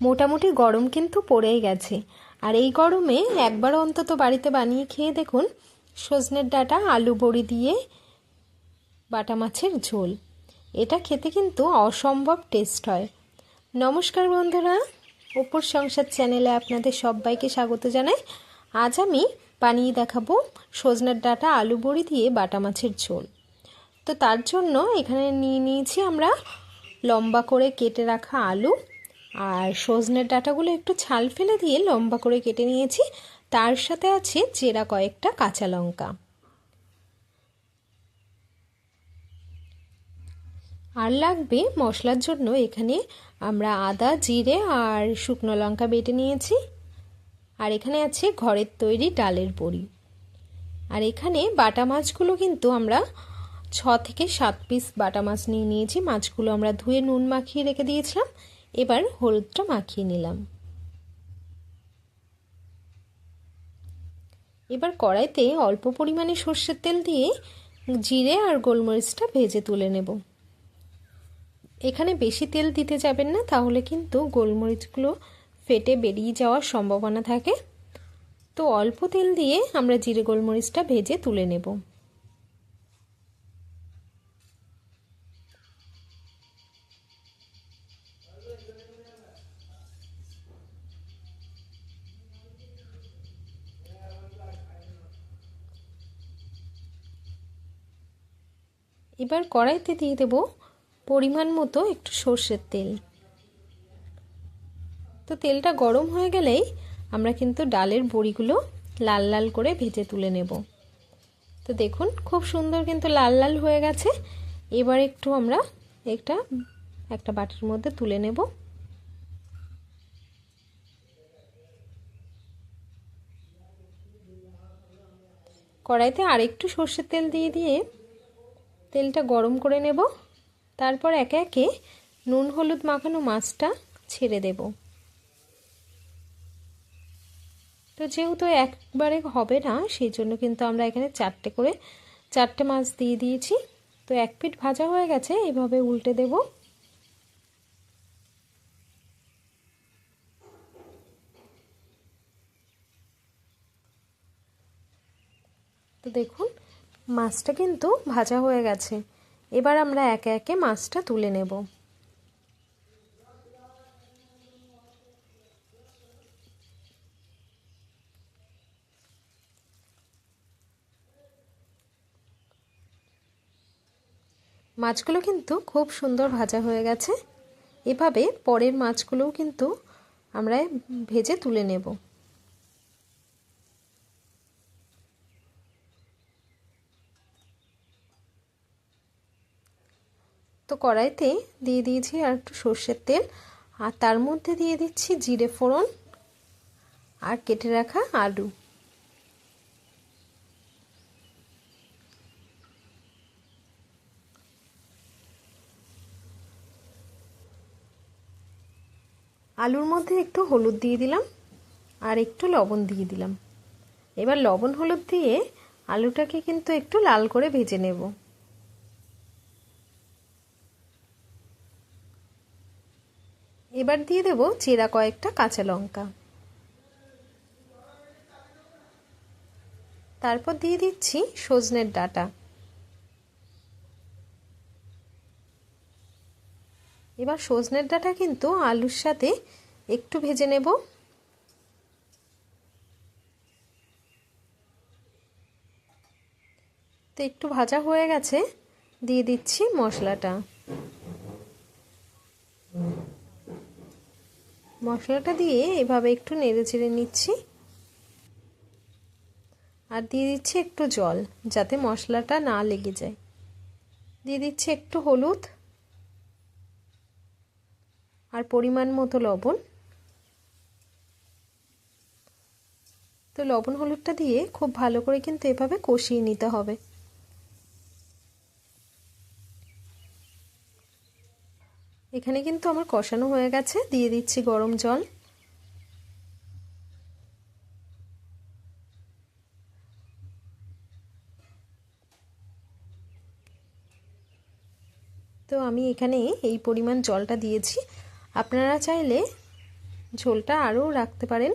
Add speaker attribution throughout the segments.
Speaker 1: মোটামুটি গরম কিন্তু পড়েই গেছে। আর এই গরমে একবার অন্তত বাড়িতে বানিয়ে খেয়ে দেখুন, সজনের ডাঁটা, আলু বড়ি দিয়ে বাটা মাছের ঝোল। এটা খেতে কিন্তু অসম্ভব টেস্ট হয়। নমস্কার বন্ধুরা, ওপর সংসার চ্যানেলে আপনাদের সবাইকে স্বাগত জানাই। আজ আমি বানিয়ে দেখাবো সজনের ডাঁটা, আলু বড়ি দিয়ে বাটা মাছের ঝোল। তো তার জন্য এখানে নিয়ে নিয়েছি আমরা লম্বা করে কেটে রাখা আলু আর সজনের ডাঁটাগুলো একটু ছাল ফেলে দিয়ে লম্বা করে কেটে নিয়েছি। তার সাথে আছে চেরা কয়েকটা কাঁচা লঙ্কা। আর লাগবে মশলার জন্য এখানে আমরা আদা, জিরে আর শুকনো লঙ্কা বেটে নিয়েছি। আর এখানে আছে ঘরের তৈরি ডালের বড়ি। আর এখানে বাটা মাছগুলো কিন্তু আমরা ছ থেকে সাত পিস বাটা মাছ নিয়ে নিয়েছি। মাছগুলো আমরা ধুয়ে নুন মাখিয়ে রেখে দিয়েছিলাম। এবার হলুদটা মাখিয়ে নিলাম। এবার কড়াইতে অল্প পরিমাণে সর্ষের তেল দিয়ে জিরে আর গোলমরিচটা ভেজে তুলে নেব। এখানে বেশি তেল দিতে যাবেন না, তাহলে কিন্তু গোলমরিচগুলো ফেটে বেরিয়ে যাওয়ার সম্ভাবনা থাকে। তো অল্প তেল দিয়ে আমরা জিরে গোলমরিচটা ভেজে তুলে নেব। এবার কড়াইতে দিয়ে দেব পরিমাণ মতো একটু সর্ষের তেল। তো তেলটা গরম হয়ে গেলেই আমরা কিন্তু ডালের বড়িগুলো লাল লাল করে ভেজে তুলে নেব। তো দেখুন, খুব সুন্দর কিন্তু লাল লাল হয়ে গেছে। এবার একটু আমরা একটা একটা বাটির মধ্যে তুলে নেব। কড়াইতে আরেকটু সর্ষের তেল দিয়ে দিয়ে তেলটা গরম করে নেব। তারপর একে একে নুন, হলুদ মাখানো মাছটা ছেড়ে দেব। তো যেহেতু একবারে হবে না, সেই জন্য কিন্তু আমরা এখানে চারটে করে, চারটে মাছ দিয়ে দিয়েছি। তো এক পিঠ ভাজা হয়ে গেছে, এভাবে উল্টে দেব। তো দেখুন মাছটা কিন্তু ভাজা হয়ে গেছে। এবার আমরা একে একে মাছটা তুলে নেব। মাছগুলো কিন্তু খুব সুন্দর ভাজা হয়ে গেছে। এভাবে পরের মাছগুলোও কিন্তু আমরা ভেজে তুলে নেব। তো কড়াইতে দিয়ে দিয়েছি আর একটু সর্ষের তেল। আর তার মধ্যে দিয়ে দিচ্ছি জিরে ফোড়ন আর কেটে রাখা আলু। আলুর মধ্যে একটু হলুদ দিয়ে দিলাম আর একটু লবণ দিয়ে দিলাম। এবার লবণ হলুদ দিয়ে আলুটাকে কিন্তু একটু লাল করে ভেজে নেব। এবার দিয়ে দেব চেরা কয়েকটা কাঁচা লঙ্কা। তারপর দিয়ে দিচ্ছি সজনের ডাটা। এবার সজনের ডাটা কিন্তু আলুর সাথে একটু ভেজে নেব। তো একটু ভাজা হয়ে গেছে, দিয়ে দিচ্ছি মশলাটা। মশলাটা দিয়ে এভাবে একটু নেড়ে চেড়ে নিচ্ছি। আর দিয়ে দিচ্ছি একটু জল, যাতে মশলাটা না লেগে যায়। দিয়ে দিচ্ছি একটু হলুদ আর পরিমাণ মতো লবণ। তো লবণ হলুদটা দিয়ে খুব ভালো করে কিন্তু এভাবে কষিয়ে নিতে হবে। এখানে কিন্তু আমার কষানো হয়ে গেছে। দিয়ে দিচ্ছি গরম জল। তো আমি এখানে এই পরিমাণ জলটা দিয়েছি। আপনারা চাইলে ঝোলটা আরও রাখতে পারেন।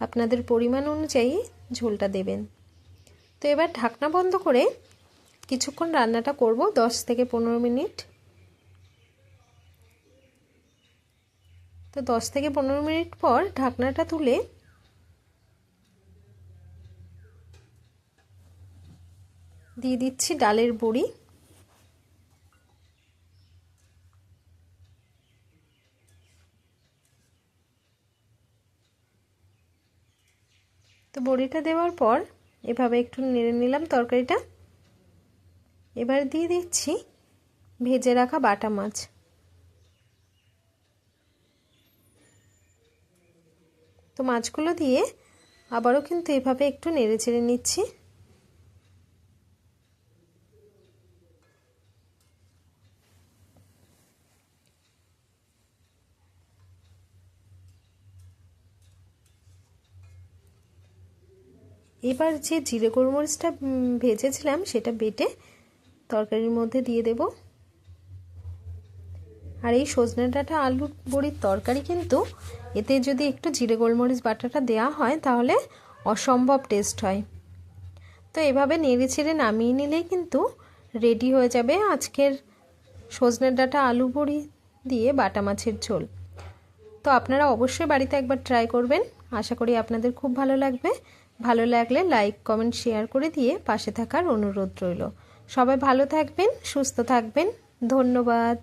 Speaker 1: আপনাদের পরিমাণ অনুযায়ী ঝোলটা দেবেন। তো এবার ঢাকনা বন্ধ করে কিছুক্ষণ রান্নাটা করব। দশ থেকে পনেরো মিনিট। তো দশ থেকে পনেরো মিনিট পর ঢাকনাটা তুলে দিয়ে দিচ্ছি ডালের বড়ি। তো বড়িটা দেওয়ার পর এভাবে একটু নেড়ে নিলাম তরকারিটা। এবার দিয়ে দিচ্ছি ভেজে রাখা বাটা মাছ। তো মাছগুলো দিয়ে আবারও কিন্তু এভাবে একটু নেড়ে চেড়ে নিচ্ছি। এবার যে জিরে গোলমরিচটা ভেজেছিলাম সেটা বেটে তরকারির মধ্যে দিয়ে দেব। আর এই সজনে ডাঁটা আলু বড়ির তরকারি কিন্তু এতে যদি একটু জিরে গোলমরিচ বাটাটা দেওয়া হয় তাহলে অসম্ভব টেস্ট হয়। তো এভাবে নেড়ে ছেড়ে নামিয়ে নিলেই কিন্তু রেডি হয়ে যাবে আজকের সজনের ডাঁটা আলু বড়ি দিয়ে বাটা মাছের ঝোল। তো আপনারা অবশ্যই বাড়িতে একবার ট্রাই করবেন। আশা করি আপনাদের খুব ভালো লাগবে। ভালো লাগলে লাইক, কমেন্ট, শেয়ার করে দিয়ে পাশে থাকার অনুরোধ রইল। সবাই ভালো থাকবেন, সুস্থ থাকবেন। ধন্যবাদ।